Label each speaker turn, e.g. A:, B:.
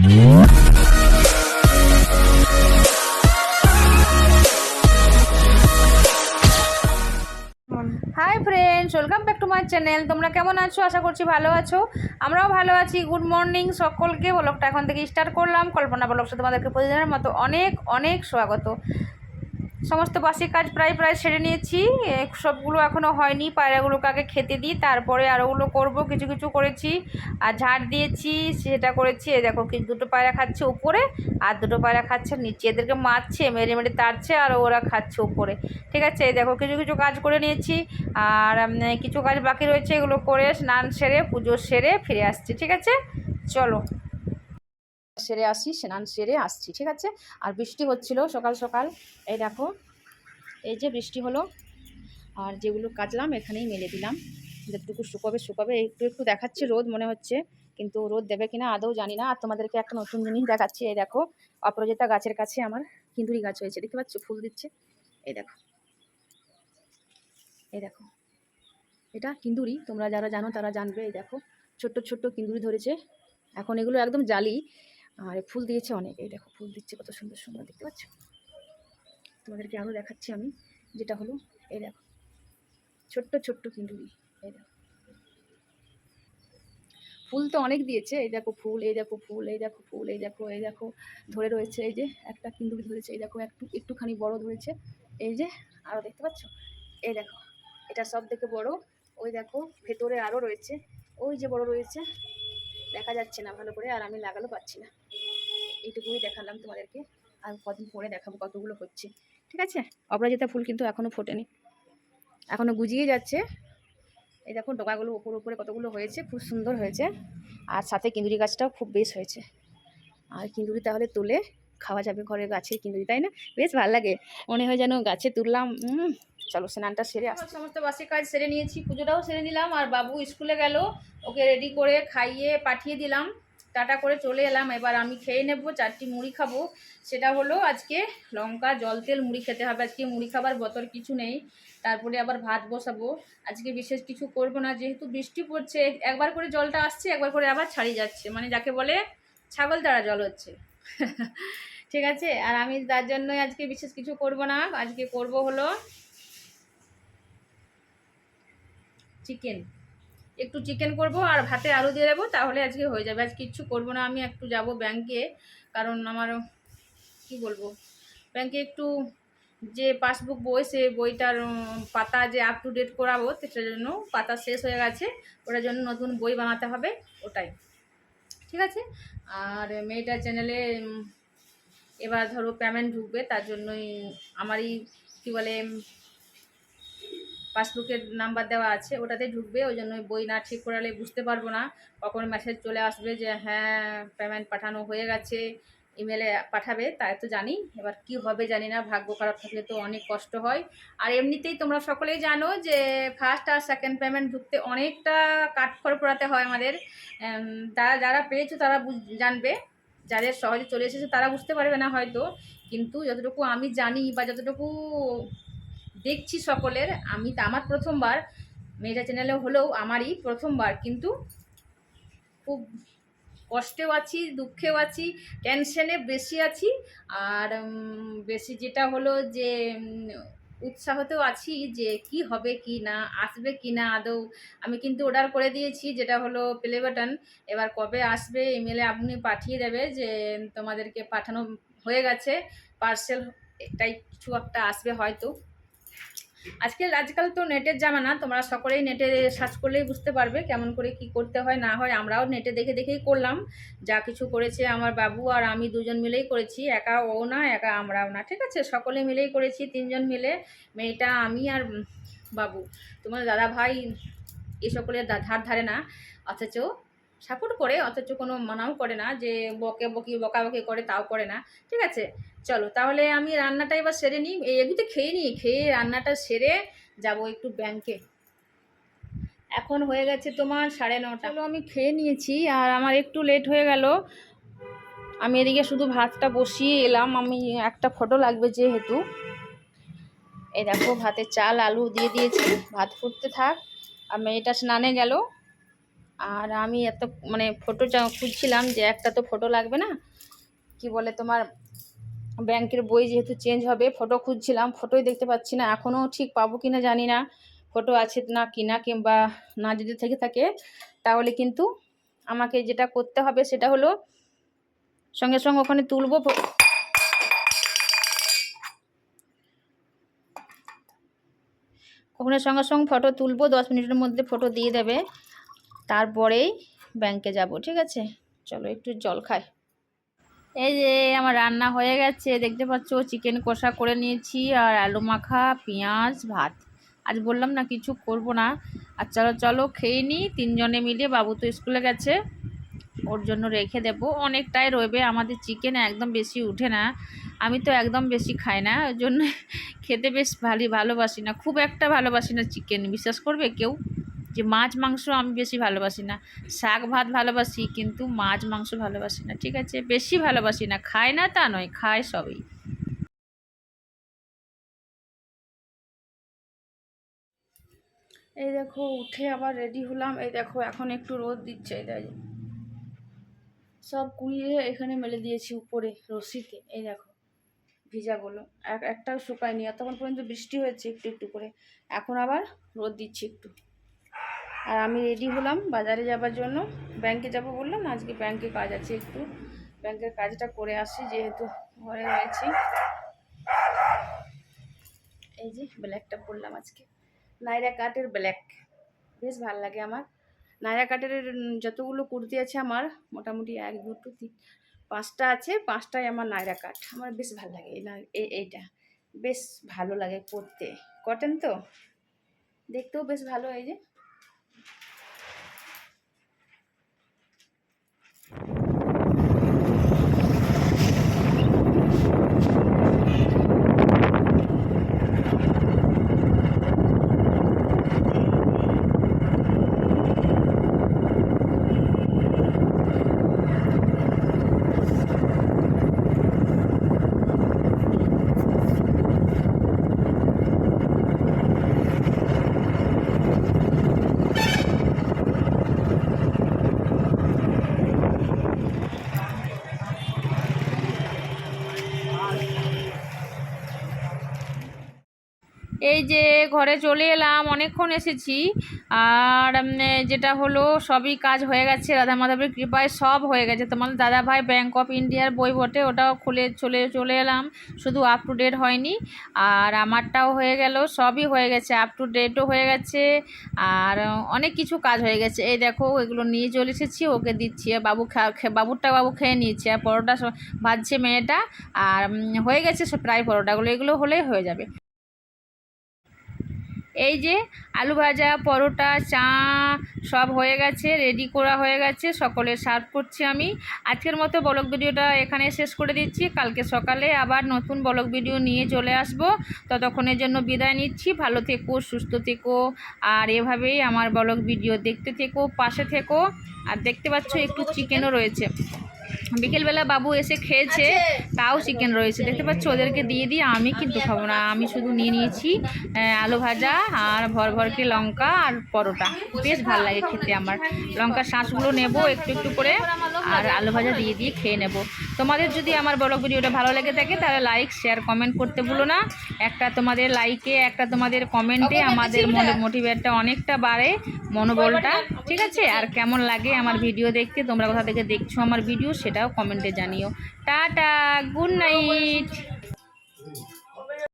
A: Hi friends welcome back to my channel তোমরা কেমন আছো? আশা করছি ভালো আছো। আমরাও ভালো আছি। গুড মর্নিং সকলকে। ব্লগটা এখন থেকে স্টার্ট করলাম। কল্পনা ব্লগসে তোমাদেরকে প্রতিদিনের মতো অনেক অনেক স্বাগত। সমস্ত বাসি কাজ প্রায় প্রায় সেরে নিয়েছি। সবগুলো এখনও হয়নি, পায়রাগুলোকে আগে খেতে দিই, তারপরে আরোগুলো করব, কিছু কিছু করেছি। আর ঝাড় দিয়েছি, সেটা করেছি দেখো কি দুটো পায়রা খাচ্ছে উপরে, আর দুটো পায়রা খাচ্ছে নিচে। এদেরকে মারছে, মেরে মেরে তাড়ছে, আর ওরা খাচ্ছে উপরে। ঠিক আছে দেখো কিছু কিছু কাজ করে নিয়েছি, আর কিছু কাজ বাকি রয়েছে, এগুলো করে স্নান সেরে, পুজো সেরে ফিরে আসছি, ঠিক আছে? চলো। সেরে আসি, স্নান সেরে আসছি, ঠিক আছে? আর বৃষ্টি হচ্ছিল সকাল সকাল। এই দেখো, এই যে বৃষ্টি হলো, আর যেগুলো কাচলাম এখানেই মেলে দিলাম। যতটুকু শুকাবে শুকাবে, একটু একটু দেখাচ্ছে রোদ, মনে হচ্ছে। কিন্তু রোদ দেবে কিনা আদৌ জানি না। আর তোমাদেরকে একটা নতুন জিনিস দেখাচ্ছি, এই দেখো, অপরাজিতা গাছের কাছে আমার কিন্দুরি গাছ হয়েছে। দেখতে পাচ্ছ? ফুল দিচ্ছে। এই দেখো এই দেখো, এটা কিন্দুরি। তোমরা যারা জানো তারা জানবে, এই দেখো, ছোট্ট ছোট্ট কিন্দুরি ধরেছে। এখন এগুলো একদম জালি। আর ফুল দিয়েছে অনেক, এই দেখো ফুল দিচ্ছে কত সুন্দর সুন্দর, দেখতে পাচ্ছ? তোমাদেরকে আরও দেখাচ্ছি আমি, যেটা হলো, এই দেখো। ছোট্ট ছোট্ট কিন্দুরি এই দেখো। ফুল তো অনেক দিয়েছে, এই দেখো ফুল, এই দেখো ফুল, এই দেখো ফুল, এই দেখো এই দেখো, ধরে রয়েছে এই যে একটা কিন্দুরি ধরেছে, এই দেখো একটু, একটুখানি বড় ধরেছে, এই যে আরও দেখতে পাচ্ছ? এই দেখো, এটা সব থেকে বড়, ওই দেখো, ভেতরে আরও রয়েছে, ওই যে বড় রয়েছে, দেখা যাচ্ছে না ভালো করে, আর আমি লাগালো পাচ্ছি না। এইটুকুই দেখালাম তোমাদেরকে। আর কদিন পরে দেখাবো কতগুলো হচ্ছে। ঠিক আছে? অপরাজিতা ফুল কিন্তু এখনও ফোটেনি। এখনও গুজিয়ে যাচ্ছে। এই দেখো ডোকাগুলো উপর উপরে কতগুলো হয়েছে খুব সুন্দর হয়েছে। আর সাথে কিন্দুরি গাছটাও খুব বেশ হয়েছে। আর কিন্দুরি তাহলে তুলে খাওয়া যাবে ঘরের গাছে কিন্দুরি তাই না? বেশ ভালো লাগে। মনে হয় যেন গাছে তুললাম। চলো স্নানটা সেরে আস। সমস্ত বাসি কাজ সেরে নিয়েছি পুজোটাও সেরে নিলাম। আর বাবু স্কুলে গেল ওকে রেডি করে খাইয়ে পাঠিয়ে দিলাম। টাটা করে চলে এলাম। এবার আমি খেয়ে নেব, চারটি মুড়ি খাব। সেটা হলো আজকে লঙ্কা, জল তেল মুড়ি খেতে হবে। আজকে মুড়ি খাবার বতর কিছু নেই। তারপরে আবার ভাত বসাবো। আজকে বিশেষ কিছু করব না। যেহেতু বৃষ্টি পড়ছে, একবার করে জলটা আসছে, একবার করে আবার ছাড়িয়ে যাচ্ছে। মানে যাকে বলে ছাগল তারা জল হচ্ছে। ঠিক আছে? আর আমি তার জন্যই আজকে বিশেষ কিছু করব না। আজকে করব হলো চিকেন একটু চিকেন করব আর ভাতে আলু দিয়ে দেবো, তাহলে আজকে হয়ে যাবে। আজ কিচ্ছু করব না, আমি একটু যাব ব্যাংকে কারণ আমার, কি বলব ব্যাংকে একটু যে পাসবুক বই, সে বইটার পাতা যে আপ টু ডেট করাবো, সেটার জন্য পাতা শেষ হয়ে গেছে, ওটার জন্য নতুন বই বানাতে হবে, ওটাই। ঠিক আছে? আর মেয়েটার চ্যানেলে এবার ধরো পেমেন্ট ঢুকবে, তার জন্যই আমারই, কী বলে পাসবুকের নাম্বার দেওয়া আছে, ওটাতে ঢুকবে, ওই জন্য বই না ঠিক করালে বুঝতে পারব না। কখন মেসেজ চলে আসবে যে হ্যাঁ পেমেন্ট পাঠানো হয়ে গেছে ইমেলে পাঠাবে। তাই তো জানি, এবার কি হবে জানি না, ভাগ্য খারাপ থাকলে তো অনেক কষ্ট হয়। আর এমনিতেই তোমরা সকলেই জানো যে ফার্স্ট আর সেকেন্ড পেমেন্ট ঢুকতে অনেকটা কাঠখড় পোড়াতে হয় আমাদের। তারা যারা পেয়েছ তারা জানবে। যাদের সহজে চলে এসেছে তারা বুঝতে পারবে না হয়তো। কিন্তু যতটুকু আমি জানি বা যতটুকু দেখছি সকলের। আমি তা আমার প্রথমবার মেয়েটা চ্যানেলে হলেও আমারই প্রথমবার, কিন্তু খুব কষ্টেও আছি, দুঃখেও আছি টেনশনে বেশি আছি। আর বেশি যেটা হলো যে উৎসাহতেও আছি যে, কি হবে কি না, আসবে কি না আদৌ। আমি কিন্তু অর্ডার করে দিয়েছি, যেটা হলো প্লে বাটন এবার কবে আসবে ইমেলে আপনি পাঠিয়ে দেবে যে, তোমাদেরকে পাঠানো হয়ে গেছে। পার্সেল এটাই কিছু একটা আসবে হয়তো। আজকে আজকাল তো নেটের জামানা, তোমরা সকলেই নেটে সার্চ করলেই বুঝতে পারবে কেমন করে কি করতে হয়, না হয় আমরাও নেটে দেখে দেখেই করলাম। যা কিছু করেছে আমার বাবু আর আমি দুজন মিলেই করেছি, একা ও না, একা আমরাও না, ঠিক আছে? সকলে মিলেই করেছি, তিনজন মিলে মেয়েটা, আমি আর বাবু। তোমার দাদা ভাই এ সকলের ধার ধারে না, অথচ সাপোর্ট করে, অথচ কোনো মানাও করে না যে বকে বকি, বকাবকি করে তাও করে না। ঠিক আছে? চলো, তাহলে আমি রান্নাটা এবার সেরে নিই। এগুতে খেয়ে নিই, খেয়ে রান্নাটা সেরে যাব একটু ব্যাংকে এখন হয়ে গেছে তোমার সাড়ে নটা। আমি খেয়ে নিয়েছি আর আমার একটু লেট হয়ে গেল। আমি এদিকে শুধু ভাতটা বসিয়ে এলাম। আমি একটা ফটো লাগবে যেহেতু। এই দেখো, ভাতে চাল, আলু দিয়ে দিয়েছি। ভাত ফুটতে থাক। আর মেয়েটা স্নানে গেল। আর আমি এত মানে ফটো খুঁজছিলাম যে একটা তো ফটো লাগবে না। কি বলে তোমার ব্যাংকের বই যেহেতু চেঞ্জ হবে ফটো খুঁজছিলাম ফটোই দেখতে পাচ্ছি না। এখনও ঠিক পাবো কি না জানি না। ফটো আছে না কিনা কিংবা না যদি থেকে থাকে, তাহলে কিন্তু আমাকে যেটা করতে হবে সেটা হলো সঙ্গে সঙ্গে ওখানে তুলবো ওখানে সঙ্গে সঙ্গে ফটো তুলবো, দশ মিনিটের মধ্যে ফটো দিয়ে দেবে। তারপরেই ব্যাংকে যাব, ঠিক আছে? চলো, একটু জল খাই। এই যে, আমার রান্না হয়ে গেছে। দেখতে পাচ্ছ চিকেন কষা করে নিয়েছি আর আলু মাখা, পেঁয়াজ, ভাত। আজ বললাম না, কিছু করব না। আর চলো চলো, খেয়ে নিই তিনজনে মিলে বাবু তো স্কুলে গেছে। ওর জন্য রেখে দেবো। অনেকটাই রইবে। আমাদের চিকেন একদম বেশি উঠে না। আমি তো একদম বেশি খাই না। ওই জন্য খেতে বেশ ভালোই ভালোবাসি না। খুব একটা ভালোবাসি না চিকেন বিশ্বাস করবে কেউ? যে মাছ, মাংস আমি বেশি ভালোবাসি না। শাক, ভাত ভালোবাসি, কিন্তু মাছ, মাংস ভালোবাসি না, ঠিক আছে? বেশি ভালোবাসি না। খায় না তা নয়, খায় সবই। এই দেখো, উঠে আবার রেডি হলাম। এই দেখো, এখন একটু রোদ দিচ্ছে, এই দেখো। সব কুড়িয়ে এখানে মেলে দিয়েছি উপরে, রশিতে, এই দেখো। ভিজাগুলো। এক একটাও শুকায়নি। এতক্ষণ পর্যন্ত বৃষ্টি হয়েছে একটু একটু করে। এখন আবার রোদ দিচ্ছি একটু। আর আমি রেডি হলাম বাজারে যাবার জন্য। ব্যাংকে যাব বললাম, আজকে ব্যাংকে কাজ আছে একটু। ব্যাংকের কাজটা করে আসি যেহেতু ঘরে রয়েছি। এই যে ব্ল্যাকটা পরলাম আজকে। নাইরা কাটের ব্ল্যাক বেশ ভালো লাগে আমার। নাইরা কাটের যতগুলো কুর্তি আছে আমার, মোটামুটি এক, দুটো, তিন, পাঁচটা আছে, পাঁচটাই আমার নাইরা কাট আমার বেশ ভালো লাগে এই এইটা। বেশ ভালো লাগে পরতে। কটন তো? দেখতেও বেশ ভালো এই যে এই যে ঘরে চলে এলাম, অনেকক্ষণ এসেছি। আর যেটা হলো, সবই কাজ হয়ে গেছে। রাধা মাধবের কৃপায় সব হয়ে গেছে। তোমার দাদা ভাই ব্যাঙ্ক অফ ইন্ডিয়ার বই বটে, ওটাও খুলে চলে চলে এলাম। শুধু আপ টু ডেট হয়নি। আর আমারটাও হয়ে গেল, সবই হয়ে গেছে। আপ টু ডেটও হয়ে গেছে। আর, অনেক কিছু কাজ হয়ে গেছে। এই দেখো, এগুলো নিয়ে চলে এসেছি, ওকে দিচ্ছি। আর বাবু বাবুরটা বাবু খেয়ে নিয়েছে। আর পরোটা ভাজছে মেয়েটা। আর হয়ে গেছে প্রায় পরোটাগুলো। এগুলো হলেই হয়ে যাবে। এই যে আলু ভাজা, পরোটা, চা সব হয়ে গেছে রেডি করা হয়ে গেছে সকলে সার্ভ করছি আমি। আজকের মতো ব্লগ ভিডিওটা এখানে শেষ করে দিচ্ছি। কালকে সকালে আবার নতুন ব্লগ ভিডিও নিয়ে চলে আসব। ততক্ষণের জন্য বিদায় নিচ্ছি। ভালো থেকো, সুস্থ থেকো, আর এভাবেই আমার ব্লগ ভিডিও দেখতে থেকো, পাশে থেকো। আর দেখতে পাচ্ছ একটু চিকেনও রয়েছে। বিকেলবেলা বাবু এসে খেয়েছে তাও চিকেন রয়েছে। দেখতে পাচ্ছ ওদেরকে দিয়ে দিয়ে আমি কিন্তু খাব না। আমি শুধু নিয়ে নিয়েছি আলু ভাজা আর ভর ভরকে লঙ্কা আর পরোটা। বেশ ভালো লাগে খেতে আমার। লঙ্কার শাঁসগুলো নেব একটু একটু করে আর আলু ভাজা দিয়ে দিয়ে খেয়ে নেব। তোমাদের যদি আমার ব্লগ ভিডিওটা ভালো লেগে থাকে তাহলে লাইক শেয়ার কমেন্ট করতে ভুলো না। একটা তোমাদের লাইকে একটা তোমাদের কমেন্টে আমাদের মোটিভেটটা অনেকটা বাড়ে মনোবলটা। ঠিক আছে? আর কেমন লাগে আমার ভিডিও দেখতে? তোমরা কোথা থেকে দেখছ আমার ভিডিও সেটাও কমেন্টে জানিও। Tata good night